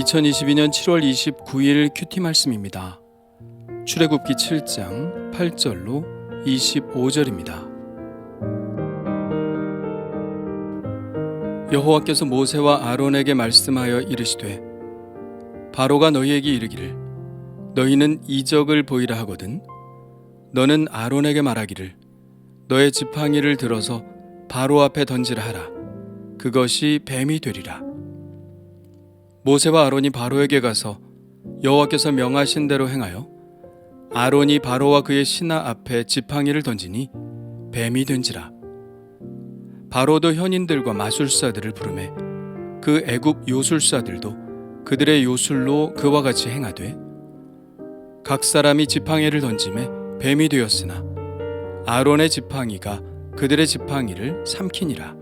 2022년 7월 29일 큐티 말씀입니다. 출애굽기 7장 8절로 25절입니다. 여호와께서 모세와 아론에게 말씀하여 이르시되 바로가 너희에게 이르기를 너희는 이적을 보이라 하거든 너는 아론에게 말하기를 너의 지팡이를 들어서 바로 앞에 던지라 하라 그것이 뱀이 되리라 모세와 아론이 바로에게 가서 여호와께서 명하신 대로 행하여 아론이 바로와 그의 신하 앞에 지팡이를 던지니 뱀이 된지라. 바로도 현인들과 마술사들을 부르매 그 애굽 요술사들도 그들의 요술로 그와 같이 행하되 각 사람이 지팡이를 던짐에 뱀이 되었으나 아론의 지팡이가 그들의 지팡이를 삼키니라.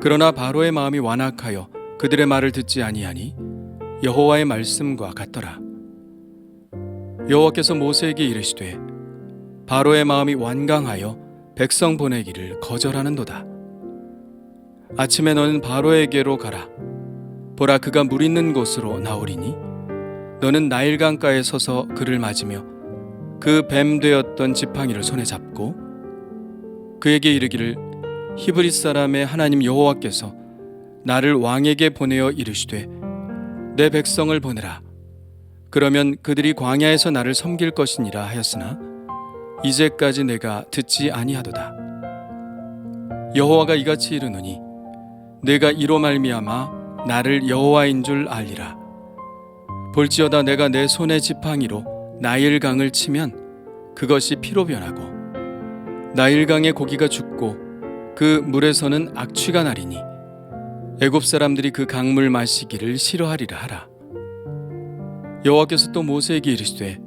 그러나 바로의 마음이 완악하여 그들의 말을 듣지 아니하니 여호와의 말씀과 같더라. 여호와께서 모세에게 이르시되 바로의 마음이 완강하여 백성 보내기를 거절하는도다. 아침에 너는 바로에게로 가라. 보라 그가 물 있는 곳으로 나오리니 너는 나일 강가에 서서 그를 맞으며 그 뱀 되었던 지팡이를 손에 잡고 그에게 이르기를 히브리 사람의 하나님 여호와께서 나를 왕에게 보내어 이르시되 내 백성을 보내라. 그러면 그들이 광야에서 나를 섬길 것이니라 하였으나 이제까지 내가 듣지 아니하도다. 여호와가 이같이 이르노니 내가 이로 말미암아 나를 여호와인 줄 알리라. 볼지어다 내가 내 손의 지팡이로 나일 강을 치면 그것이 피로 변하고 나일 강의 고기가 죽고 그 물에서는 악취가 나리니 애굽 사람들이 그 강물 마시기를 싫어하리라 하라. 여호와께서 또 모세에게 이르시되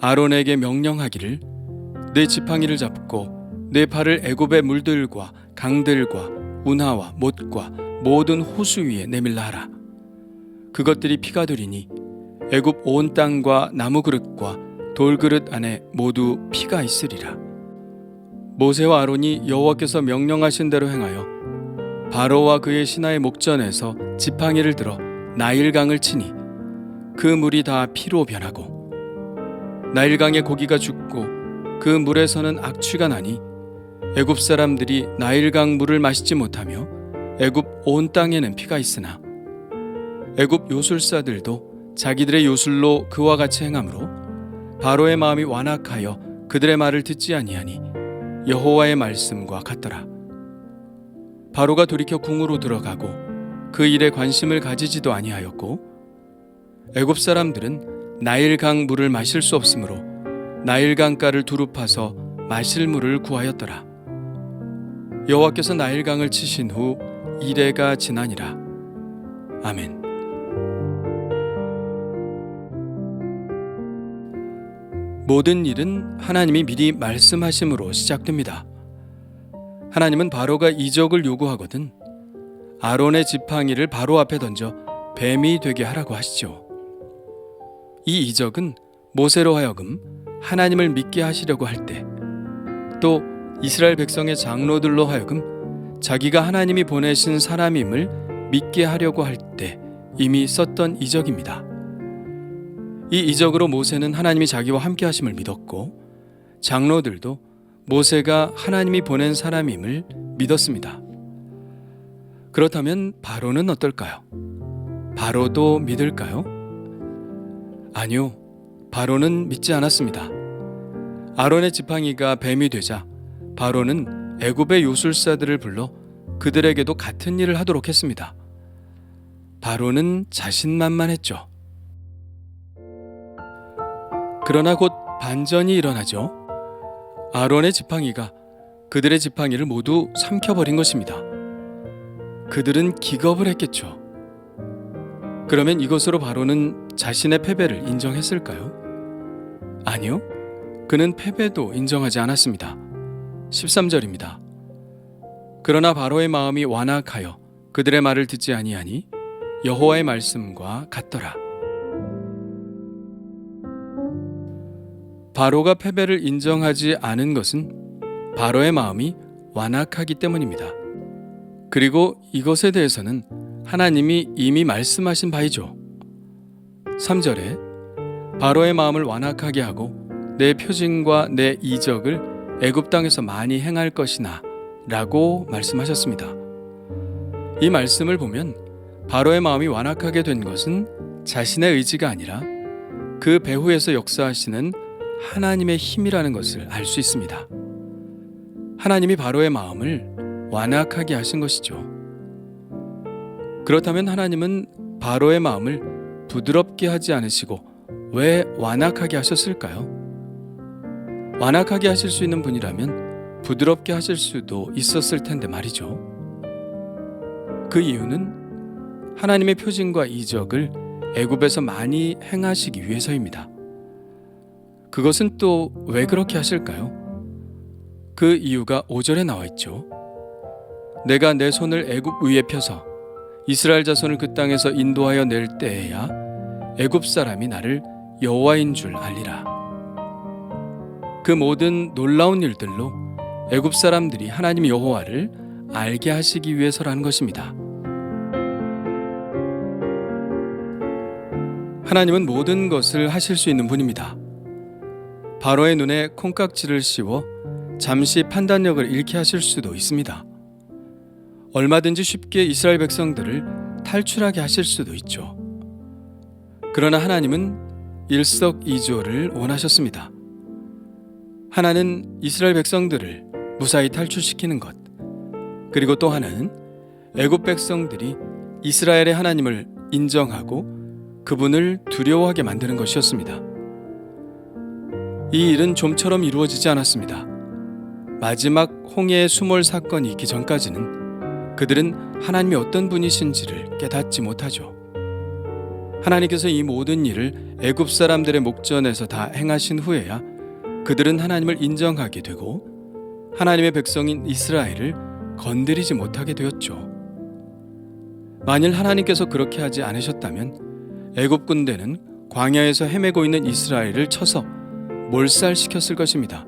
아론에게 명령하기를 내 지팡이를 잡고 내 팔을 애굽의 물들과 강들과 운하와 못과 모든 호수 위에 내밀라 하라. 그것들이 피가 되리니 애굽 온 땅과 나무 그릇과 돌 그릇 안에 모두 피가 있으리라. 모세와 아론이 여호와께서 명령하신 대로 행하여 바로와 그의 신하의 목전에서 지팡이를 들어 나일강을 치니 그 물이 다 피로 변하고 나일강의 고기가 죽고 그 물에서는 악취가 나니 애굽 사람들이 나일강 물을 마시지 못하며 애굽 온 땅에는 피가 있으나 애굽 요술사들도 자기들의 요술로 그와 같이 행함으로 바로의 마음이 완악하여 그들의 말을 듣지 아니하니 여호와의 말씀과 같더라 바로가 돌이켜 궁으로 들어가고 그 일에 관심을 가지지도 아니하였고 애굽 사람들은 나일강 물을 마실 수 없으므로 나일강가를 두루 파서 마실 물을 구하였더라. 여호와께서 나일강을 치신 후 이래가 지나니라. 아멘. 모든 일은 하나님이 미리 말씀하심으로 시작됩니다. 하나님은 바로가 이적을 요구하거든 아론의 지팡이를 바로 앞에 던져 뱀이 되게 하라고 하시죠. 이 이적은 모세로 하여금 하나님을 믿게 하시려고 할 때, 또 이스라엘 백성의 장로들로 하여금 자기가 하나님이 보내신 사람임을 믿게 하려고 할 때 이미 썼던 이적입니다. 이 이적으로 모세는 하나님이 자기와 함께 하심을 믿었고 장로들도 모세가 하나님이 보낸 사람임을 믿었습니다. 그렇다면 바로는 어떨까요? 바로도 믿을까요? 아니요. 바로는 믿지 않았습니다. 아론의 지팡이가 뱀이 되자 바로는 애굽의 요술사들을 불러 그들에게도 같은 일을 하도록 했습니다. 바로는 자신만만했죠. 그러나 곧 반전이 일어나죠. 아론의 지팡이가 그들의 지팡이를 모두 삼켜버린 것입니다. 그들은 기겁을 했겠죠. 그러면 이것으로 바로는 자신의 패배를 인정했을까요? 아니요. 그는 패배도 인정하지 않았습니다. 13절입니다. 그러나 바로의 마음이 완악하여 그들의 말을 듣지 아니하니 여호와의 말씀과 같더라. 바로가 패배를 인정하지 않은 것은 바로의 마음이 완악하기 때문입니다. 그리고 이것에 대해서는 하나님이 이미 말씀하신 바이죠. 3절에 바로의 마음을 완악하게 하고 내 표징과 내 이적을 애굽 땅에서 많이 행할 것이나 라고 말씀하셨습니다. 이 말씀을 보면 바로의 마음이 완악하게 된 것은 자신의 의지가 아니라 그 배후에서 역사하시는 하나님의 힘이라는 것을 알 수 있습니다. 하나님이 바로의 마음을 완악하게 하신 것이죠. 그렇다면 하나님은 바로의 마음을 부드럽게 하지 않으시고 왜 완악하게 하셨을까요? 완악하게 하실 수 있는 분이라면 부드럽게 하실 수도 있었을 텐데 말이죠. 그 이유는 하나님의 표징과 이적을 애굽에서 많이 행하시기 위해서입니다. 그것은 또 왜 그렇게 하실까요? 그 이유가 5절에 나와 있죠. 내가 내 손을 애굽 위에 펴서 이스라엘 자손을 그 땅에서 인도하여 낼 때에야 애굽 사람이 나를 여호와인 줄 알리라. 그 모든 놀라운 일들로 애굽 사람들이 하나님 여호와를 알게 하시기 위해서라는 것입니다. 하나님은 모든 것을 하실 수 있는 분입니다. 바로의 눈에 콩깍지를 씌워 잠시 판단력을 잃게 하실 수도 있습니다. 얼마든지 쉽게 이스라엘 백성들을 탈출하게 하실 수도 있죠. 그러나 하나님은 일석이조를 원하셨습니다. 하나는 이스라엘 백성들을 무사히 탈출시키는 것, 그리고 또 하나는 애굽 백성들이 이스라엘의 하나님을 인정하고 그분을 두려워하게 만드는 것이었습니다. 이 일은 좀처럼 이루어지지 않았습니다. 마지막 홍해의 수몰 사건이 있기 전까지는 그들은 하나님이 어떤 분이신지를 깨닫지 못하죠. 하나님께서 이 모든 일을 애굽 사람들의 목전에서 다 행하신 후에야 그들은 하나님을 인정하게 되고 하나님의 백성인 이스라엘을 건드리지 못하게 되었죠. 만일 하나님께서 그렇게 하지 않으셨다면 애굽 군대는 광야에서 헤매고 있는 이스라엘을 쳐서 몰살시켰을 것입니다.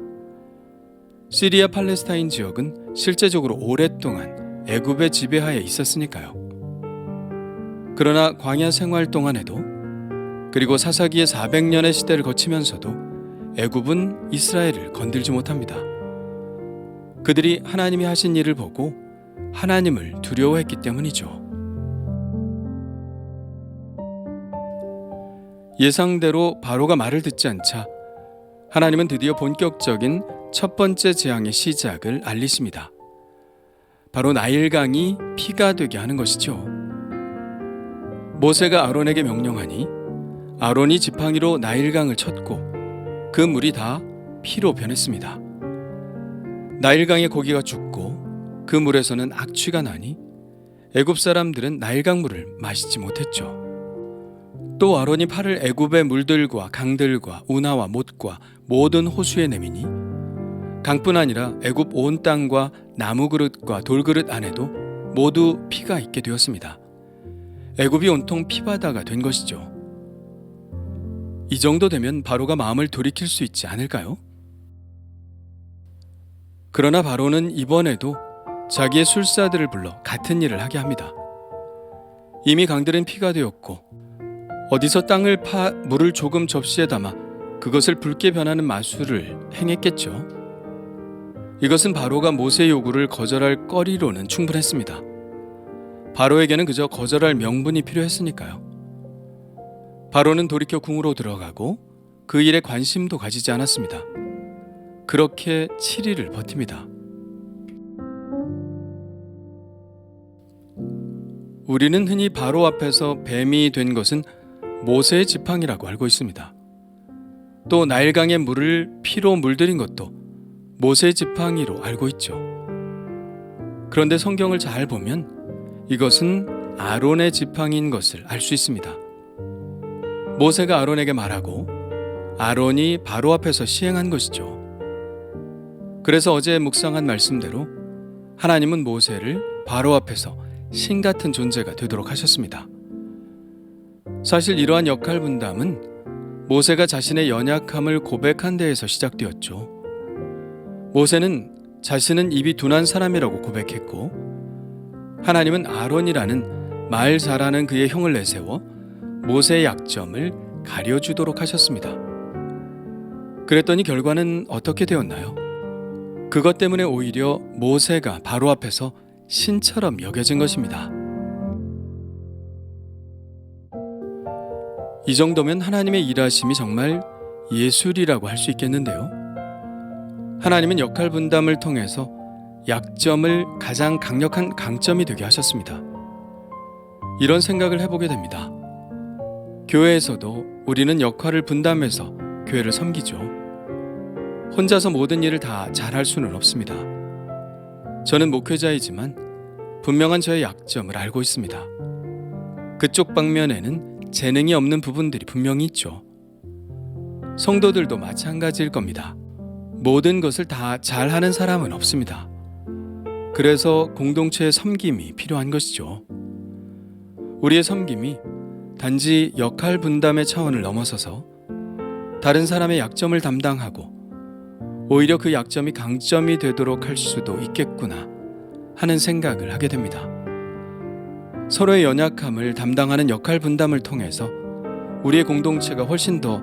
시리아 팔레스타인 지역은 실제적으로 오랫동안 애굽의 지배하에 있었으니까요. 그러나 광야 생활 동안에도 그리고 사사기의 400년의 시대를 거치면서도 애굽은 이스라엘을 건들지 못합니다. 그들이 하나님이 하신 일을 보고 하나님을 두려워했기 때문이죠. 예상대로 바로가 말을 듣지 않자 하나님은 드디어 본격적인 첫 번째 재앙의 시작을 알리십니다. 바로 나일강이 피가 되게 하는 것이죠. 모세가 아론에게 명령하니 아론이 지팡이로 나일강을 쳤고 그 물이 다 피로 변했습니다. 나일강의 고기가 죽고 그 물에서는 악취가 나니 애굽 사람들은 나일강 물을 마시지 못했죠. 또 아론이 팔을 애굽의 물들과 강들과 운하와 못과 모든 호수에 내미니 강뿐 아니라 애굽 온 땅과 나무 그릇과 돌 그릇 안에도 모두 피가 있게 되었습니다. 애굽이 온통 피바다가 된 것이죠. 이 정도 되면 바로가 마음을 돌이킬 수 있지 않을까요? 그러나 바로는 이번에도 자기의 술사들을 불러 같은 일을 하게 합니다. 이미 강들은 피가 되었고 어디서 땅을 파 물을 조금 접시에 담아 그것을 붉게 변하는 마술을 행했겠죠. 이것은 바로가 모세 요구를 거절할 거리로는 충분했습니다. 바로에게는 그저 거절할 명분이 필요했으니까요. 바로는 돌이켜 궁으로 들어가고 그 일에 관심도 가지지 않았습니다. 그렇게 7일을 버팁니다. 우리는 흔히 바로 앞에서 뱀이 된 것은 모세의 지팡이라고 알고 있습니다. 또 나일강의 물을 피로 물들인 것도 모세의 지팡이로 알고 있죠. 그런데 성경을 잘 보면 이것은 아론의 지팡이인 것을 알 수 있습니다. 모세가 아론에게 말하고 아론이 바로 앞에서 시행한 것이죠. 그래서 어제 묵상한 말씀대로 하나님은 모세를 바로 앞에서 신 같은 존재가 되도록 하셨습니다. 사실 이러한 역할 분담은 모세가 자신의 연약함을 고백한 데에서 시작되었죠. 모세는 자신은 입이 둔한 사람이라고 고백했고 하나님은 아론이라는 말 잘하는 그의 형을 내세워 모세의 약점을 가려주도록 하셨습니다. 그랬더니 결과는 어떻게 되었나요? 그것 때문에 오히려 모세가 바로 앞에서 신처럼 여겨진 것입니다. 이 정도면 하나님의 일하심이 정말 예술이라고 할 수 있겠는데요. 하나님은 역할 분담을 통해서 약점을 가장 강력한 강점이 되게 하셨습니다. 이런 생각을 해보게 됩니다. 교회에서도 우리는 역할을 분담해서 교회를 섬기죠. 혼자서 모든 일을 다 잘할 수는 없습니다. 저는 목회자이지만 분명한 저의 약점을 알고 있습니다. 그쪽 방면에는 재능이 없는 부분들이 분명히 있죠. 성도들도 마찬가지일 겁니다. 모든 것을 다 잘하는 사람은 없습니다. 그래서 공동체의 섬김이 필요한 것이죠. 우리의 섬김이 단지 역할 분담의 차원을 넘어서서 다른 사람의 약점을 담당하고 오히려 그 약점이 강점이 되도록 할 수도 있겠구나 하는 생각을 하게 됩니다. 서로의 연약함을 담당하는 역할 분담을 통해서 우리의 공동체가 훨씬 더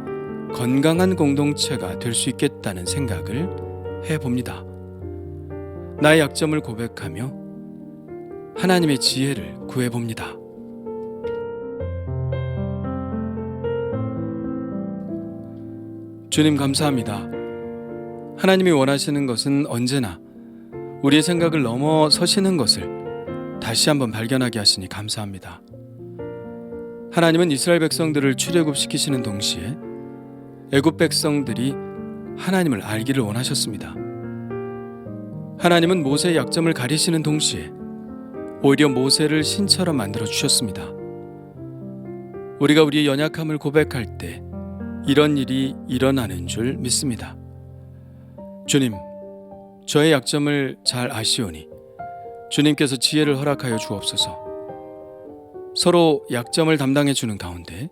건강한 공동체가 될 수 있겠다는 생각을 해 봅니다. 나의 약점을 고백하며 하나님의 지혜를 구해 봅니다. 주님 감사합니다. 하나님이 원하시는 것은 언제나 우리의 생각을 넘어 서시는 것을 다시 한번 발견하게 하시니 감사합니다. 하나님은 이스라엘 백성들을 출애굽시키시는 동시에 애굽 백성들이 하나님을 알기를 원하셨습니다. 하나님은 모세의 약점을 가리시는 동시에 오히려 모세를 신처럼 만들어 주셨습니다. 우리가 우리의 연약함을 고백할 때 이런 일이 일어나는 줄 믿습니다. 주님, 저의 약점을 잘 아시오니 주님께서 지혜를 허락하여 주옵소서. 서로 약점을 담당해 주는 가운데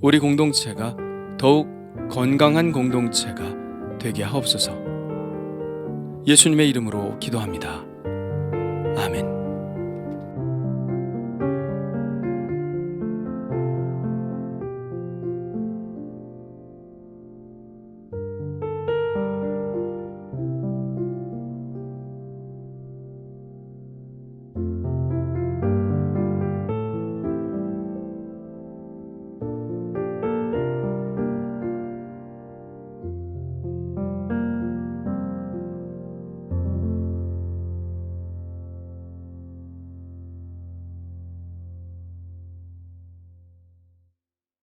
우리 공동체가 더욱 건강한 공동체가 되게 하옵소서. 예수님의 이름으로 기도합니다. 아멘.